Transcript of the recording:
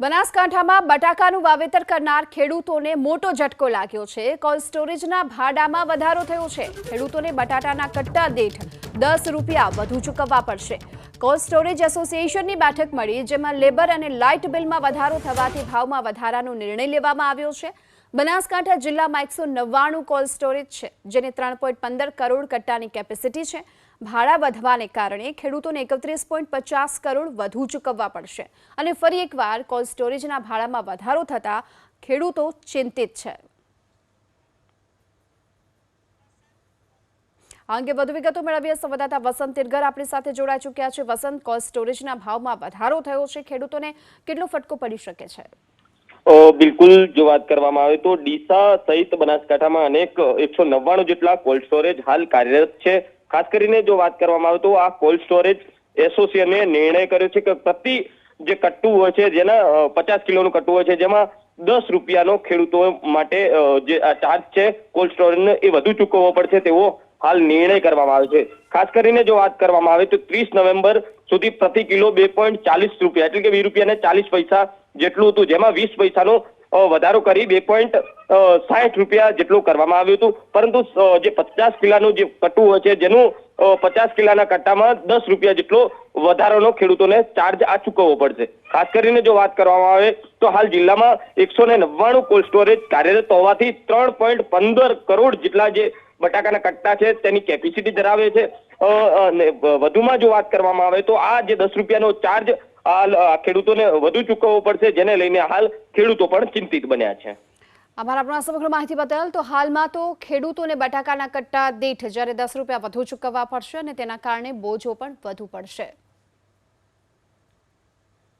બનાસકાંઠામાં બટાકાનું વાવેતર કરનાર ખેડૂતોને મોટો ઝટકો લાગ્યો છે. કોલ્ડ સ્ટોરેજના ભાડામાં વધારો થયો છે. ખેડૂતોને બટાટાના કટ્ટા દીઠ દસ રૂપિયા વધુ ચૂકવવા પડશે. કોલ્ડ સ્ટોરેજ એસોસિએશનની બેઠક મળી, જેમાં લેબર અને લાઇટ બિલમાં વધારો થવાથી ભાવમાં વધારાનો નિર્ણય લેવામાં આવ્યો છે. બનાસકાંઠા જિલ્લામાં એકસો નવ્વાણું કોલ્ડ સ્ટોરેજ છે, જેને ત્રણ પોઈન્ટ પંદર કરોડ કટ્ટાની કેપેસિટી છે. ભાડા વધવાને કારણે ખેડૂતોને એકત્રીસ પોઈન્ટ પચાસ કરોડ વધુ ચૂકવવા પડશે. અને ફરી એકવાર કોલ્ડ સ્ટોરેજના ભાડામાં વધારો થતાં ખેડૂતો ચિંતિત છે. આ અંગે વધુ વિગતો મેળવીએ સંવાદદાતા વસંત તિરગર આપણી સાથે જોડાઈ ચૂક્યા છે. વસંત કોલ્ડ સ્ટોરેજના ભાવમાં વધારો થયો છે. ખેડૂતોને કેટલો ફટકો પડી શકે છે? બિલકુલ જો વાત કરવામાં આવે તો ડીસા સહિત બનાસકાંઠામાં અનેક એકસો નવ્વાણું જેટલા કોલ્ડ સ્ટોરેજ હાલ કાર્યરત છે. ખાસ કરીને જો વાત કરવામાં આવે તો આ કોલ્ડ સ્ટોરેજ એસોસિએશને નિર્ણય કર્યો છે કે પ્રતિ જે કટ્ટુ હોય છે, જેના પચાસ કિલોનું કટ્ટુ હોય છે, જેમાં દસ રૂપિયાનો ખેડૂતો માટે જે આ ચાર્જ છે કોલ્ડ સ્ટોરેજનો એ વધુ ચૂકવવો પડશે તેવો હાલ નિર્ણય કરવામાં આવ્યો છે. ખાસ કરીને જો વાત કરવામાં આવે તો ત્રીસ નવેમ્બર સુધી પ્રતિ કિલો બે પોઈન્ટ ચાલીસ રૂપિયા, એટલે કે વીસ રૂપિયા ને ચાલીસ પૈસા જેટલું હતું, જેમાં વીસ પૈસાનો વધારો કરી બે પોઈન્ટ સાઠ રૂપિયા જેટલું કરવામાં આવ્યું હતું. પરંતુ જે પચાસ કિલાનું જે કટ્ટુ હોય છે, જેનું પચાસ કિલાના કટ્ટામાં દસ રૂપિયા જેટલો વધારાનો ખેડૂતોને ચાર્જ આ ચૂકવવો પડશે. ખાસ કરીને જો વાત કરવામાં આવે તો હાલ જિલ્લામાં એકસો ને નવ્વાણું કોલ્ડ સ્ટોરેજ કાર્યરત હોવાથી ત્રણ પોઈન્ટ પંદર કરોડ જેટલા જે બટાકાના કટ્ટા છે, તેની કેપેસિટી ધરાવે છે. વધુમાં જો વાત કરવામાં આવે તો આ જે દસ રૂપિયાનો ચાર્જ અ, ખેડૂતોને વધુ ચૂકવવો પડશે જેને લઈને હાલ ખેડૂતો પણ ચિંતિત બન્યા છે. અમારા આપણા સમગ્ર માહિતી બદલ. તો હાલમાં તો ખેડૂતોને બટાકાના કટ્ટા દીઠ જ્યારે દસ રૂપિયા વધુ ચૂકવવા પડશે અને તેના કારણે બોજો પણ વધુ પડશે.